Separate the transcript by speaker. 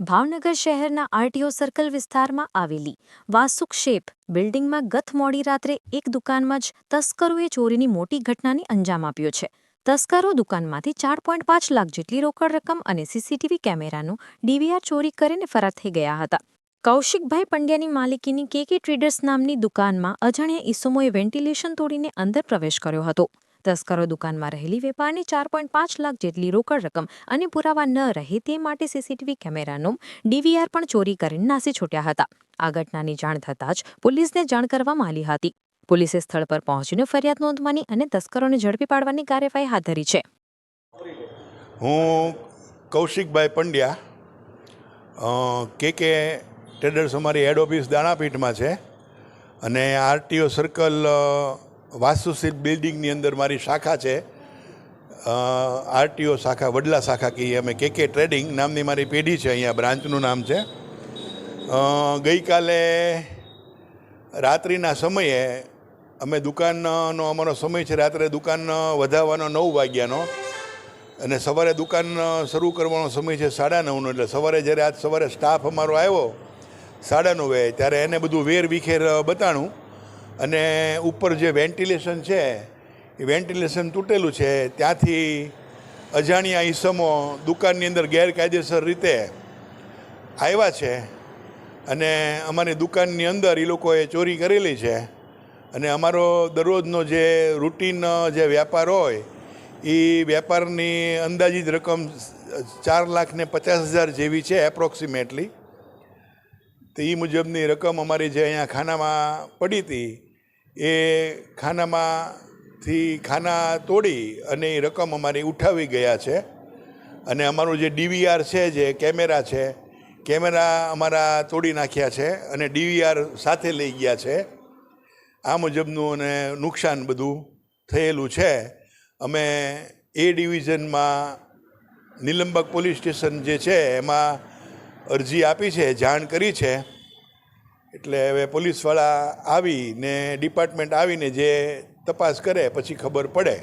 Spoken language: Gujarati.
Speaker 1: ભાવનગર શહેરના આરટીઓ સર્કલ વિસ્તારમાં આવેલી વાસુક્ષેપ બિલ્ડિંગમાં ગત મોડી રાત્રે એક દુકાનમાં જ તસ્કરોએ ચોરીની મોટી ઘટનાને અંજામ આપ્યો છે. તસ્કરો દુકાનમાંથી ચાર પોઈન્ટ પાંચ લાખ જેટલી રોકડ રકમ અને સીસીટીવી કેમેરાનું ડીવીઆર ચોરી કરીને ફરાર થઈ ગયા હતા. કૌશિકભાઈ પંડ્યાની માલિકીની કેકે ટ્રેડર્સ નામની દુકાનમાં અજાણ્યા ઈસમોએ વેન્ટિલેશન તોડીને અંદર પ્રવેશ કર્યો હતો. તસ્કરો દુકાનમાં રહેલી વેપારની ચાર પોઈન્ટ પાંચ લાખ જેટલી રોકડ રકમ અને પુરાવા ન રહે તે માટે સીસીટીવી કેમેરાનો ડીવીઆર પણ ચોરી કરીને નાસી છૂટ્યા હતા. આ ઘટનાની જાણ થતાં જ પોલીસને જાણ કરવામાં આવી હતી. પોલીસે સ્થળ પર પહોંચીને ફરિયાદ નોંધવાની અને તસ્કરોને ઝડપી પાડવાની કાર્યવાહી હાથ ધરી છે.
Speaker 2: હું કૌશિકભાઈ પંડ્યા કે કે ટ્રેડર્સ અમારી હેડ ઓફિસ દાણાપીઠમાં છે અને આરટીઓ સર્કલ વાસ્તુશિલ્પ બિલ્ડિંગની અંદર મારી શાખા છે. આરટીઓ શાખા, વડલા શાખા કહીએ અમે. કે કે ટ્રેડિંગ નામની મારી પેઢી છે અહીંયા, બ્રાન્ચનું નામ છે. ગઈકાલે રાત્રિના સમયે અમે દુકાનનો અમારો સમય છે રાત્રે દુકાન વધારવાનો નવ વાગ્યાનો. અને સવારે દુકાન શરૂ કરવાનો સમય છે સાડા નવનો. એટલે સવારે જ્યારે આજ સવારે સ્ટાફ અમારો આવ્યો, સાડા નવે. ત્યારે એને બધું વેર વિખેર બતાણું. અને ઉપર જે વેન્ટિલેશન છે, એ વેન્ટિલેશન તૂટેલું છે, ત્યાંથી અજાણ્યા ઈસમો દુકાનની અંદર ગેરકાયદેસર રીતે આવ્યા છે અને અમારી દુકાનની અંદર એ લોકોએ ચોરી કરેલી છે. અને અમારો દરરોજનો જે રૂટીન જે વ્યાપાર હોય એ વેપારની અંદાજિત રકમ ચાર લાખ ને પચાસ હજાર જેવી છે એપ્રોક્સિમેટલી તો એ મુજબની રકમ અમારી જે અહીંયા ખાનામાં પડી હતી એ ખાનામાંથી ખાના તોડી અને એ રકમ અમારી ઉઠાવી ગયા છે. અને અમારું જે ડીવીઆર છે, જે કેમેરા છે, કેમેરા અમારા તોડી નાખ્યા છે અને ડીવીઆર સાથે લઈ ગયા છે. આ મુજબનું અને નુકસાન બધું થયેલું છે. અમે એ ડિવિઝનમાં નિલંબક પોલીસ સ્ટેશન જે છે, એમાં અરજી આપી છે, જાણ કરી છે. એટલે હવે પોલીસવાળા આવીને ડિપાર્ટમેન્ટ આવીને જે તપાસ કરે પછી ખબર પડે.